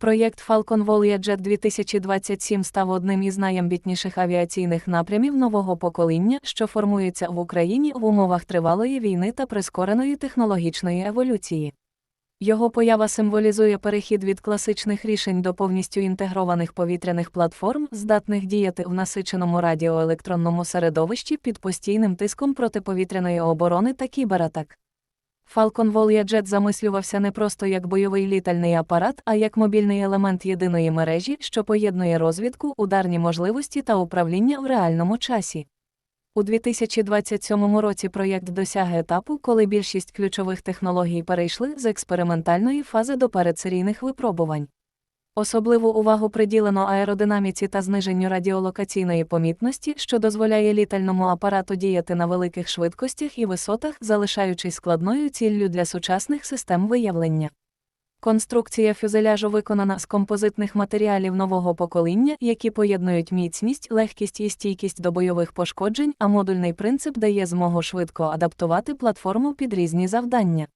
Проєкт Falcon Voyager 2027 став одним із найамбітніших авіаційних напрямів нового покоління, що формується в Україні в умовах тривалої війни та прискореної технологічної еволюції. Його поява символізує перехід від класичних рішень до повністю інтегрованих повітряних платформ, здатних діяти в насиченому радіоелектронному середовищі під постійним тиском протиповітряної оборони та кібератак. Falcon Voyager замислювався не просто як бойовий літальний апарат, а як мобільний елемент єдиної мережі, що поєднує розвідку, ударні можливості та управління в реальному часі. У 2027 році проєкт досяг етапу, коли більшість ключових технологій перейшли з експериментальної фази до передсерійних випробувань. Особливу увагу приділено аеродинаміці та зниженню радіолокаційної помітності, що дозволяє літальному апарату діяти на великих швидкостях і висотах, залишаючись складною ціллю для сучасних систем виявлення. Конструкція фюзеляжу виконана з композитних матеріалів нового покоління, які поєднують міцність, легкість і стійкість до бойових пошкоджень, а модульний принцип дає змогу швидко адаптувати платформу під різні завдання.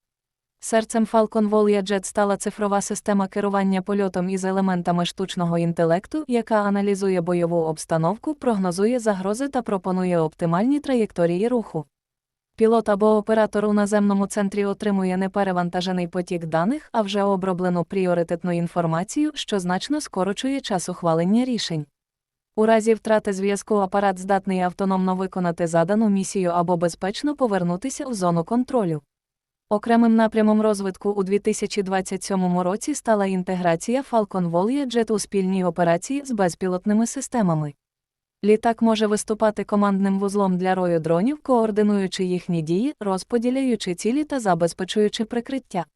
Серцем Falcon Voyager стала цифрова система керування польотом із елементами штучного інтелекту, яка аналізує бойову обстановку, прогнозує загрози та пропонує оптимальні траєкторії руху. Пілот або оператор у наземному центрі отримує неперевантажений потік даних, а вже оброблену пріоритетну інформацію, що значно скорочує час ухвалення рішень. У разі втрати зв'язку апарат здатний автономно виконати задану місію або безпечно повернутися в зону контролю. Окремим напрямом розвитку у 2027 році стала інтеграція Falcon Voyager у спільній операції з безпілотними системами. Літак може виступати командним вузлом для рою дронів, координуючи їхні дії, розподіляючи цілі та забезпечуючи прикриття.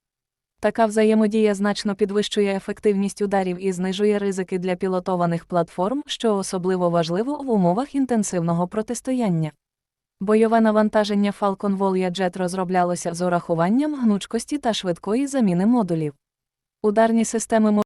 Така взаємодія значно підвищує ефективність ударів і знижує ризики для пілотованих платформ, що особливо важливо в умовах інтенсивного протистояння. Бойове навантаження Falcon Voyager розроблялося з урахуванням гнучкості та швидкої заміни модулів. Ударні системи